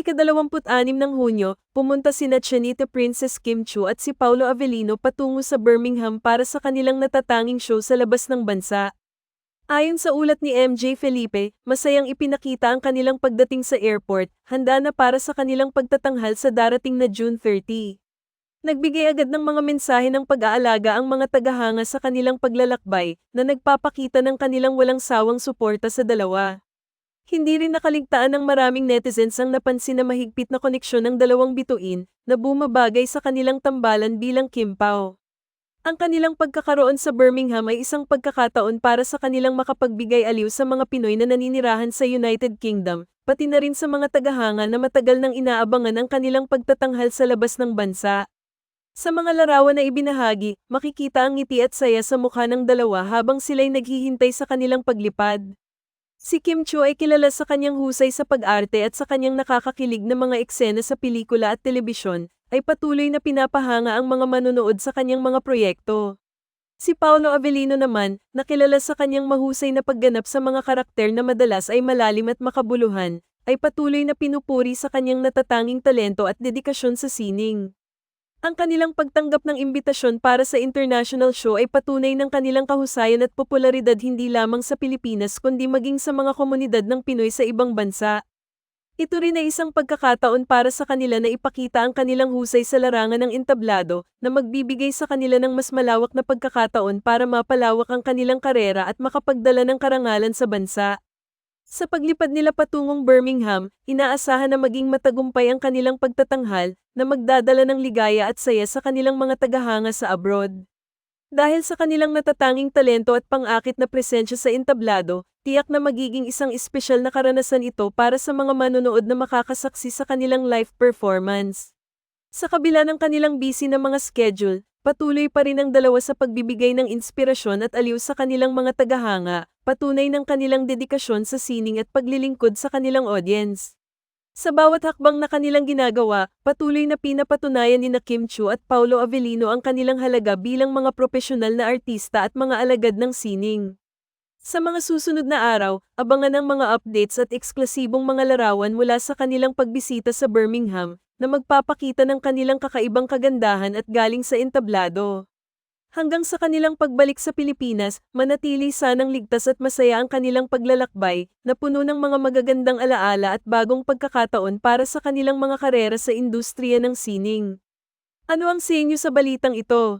ikadalawamput-anim ng Hunyo, pumunta sina Chanita Princess Kim Chu at si Paulo Avellino patungo sa Birmingham para sa kanilang natatanging show sa labas ng bansa. Ayon sa ulat ni MJ Felipe, masayang ipinakita ang kanilang pagdating sa airport, handa na para sa kanilang pagtatanghal sa darating na June 30. Nagbigay agad ng mga mensahe ng pag-aalaga ang mga tagahanga sa kanilang paglalakbay, na nagpapakita ng kanilang walang sawang suporta sa dalawa. Hindi rin nakaligtaan ng maraming netizens ang napansin na mahigpit na koneksyon ng dalawang bituin na bumabagay sa kanilang tambalan bilang Kim Pao. Ang kanilang pagkakaroon sa Birmingham ay isang pagkakataon para sa kanilang makapagbigay aliw sa mga Pinoy na naninirahan sa United Kingdom, pati na rin sa mga tagahanga na matagal nang inaabangan ang kanilang pagtatanghal sa labas ng bansa. Sa mga larawan na ibinahagi, makikita ang ngiti at saya sa mukha ng dalawa habang sila'y naghihintay sa kanilang paglipad. Si Kim Chu ay kilala sa kanyang husay sa pag-arte at sa kanyang nakakakilig na mga eksena sa pelikula at telebisyon, ay patuloy na pinapahanga ang mga manonood sa kanyang mga proyekto. Si Paolo Avellino naman, nakilala sa kanyang mahusay na pagganap sa mga karakter na madalas ay malalim at makabuluhan, ay patuloy na pinupuri sa kanyang natatanging talento at dedikasyon sa sining. Ang kanilang pagtanggap ng imbitasyon para sa international show ay patunay ng kanilang kahusayan at popularidad hindi lamang sa Pilipinas kundi maging sa mga komunidad ng Pinoy sa ibang bansa. Ito rin ay isang pagkakataon para sa kanila na ipakita ang kanilang husay sa larangan ng entablado na magbibigay sa kanila ng mas malawak na pagkakataon para mapalawak ang kanilang karera at makapagdala ng karangalan sa bansa. Sa paglipad nila patungong Birmingham, inaasahan na maging matagumpay ang kanilang pagtatanghal na magdadala ng ligaya at saya sa kanilang mga tagahanga sa abroad. Dahil sa kanilang natatanging talento at pang-akit na presensya sa entablado, tiyak na magiging isang espesyal na karanasan ito para sa mga manonood na makakasaksi sa kanilang live performance. Sa kabila ng kanilang busy na mga schedule, patuloy pa rin ang dalawa sa pagbibigay ng inspirasyon at aliw sa kanilang mga tagahanga, patunay ng kanilang dedikasyon sa sining at paglilingkod sa kanilang audience. Sa bawat hakbang na kanilang ginagawa, patuloy na pinapatunayan ni na Kim Chu at Paulo Avellino ang kanilang halaga bilang mga profesional na artista at mga alagad ng sining. Sa mga susunod na araw, abangan ang mga updates at eksklusibong mga larawan mula sa kanilang pagbisita sa Birmingham, na magpapakita ng kanilang kakaibang kagandahan at galing sa entablado. Hanggang sa kanilang pagbalik sa Pilipinas, manatili sanang ligtas at masaya ang kanilang paglalakbay, na puno ng mga magagandang alaala at bagong pagkakataon para sa kanilang mga karera sa industriya ng sining. Ano ang sa inyo sa balitang ito?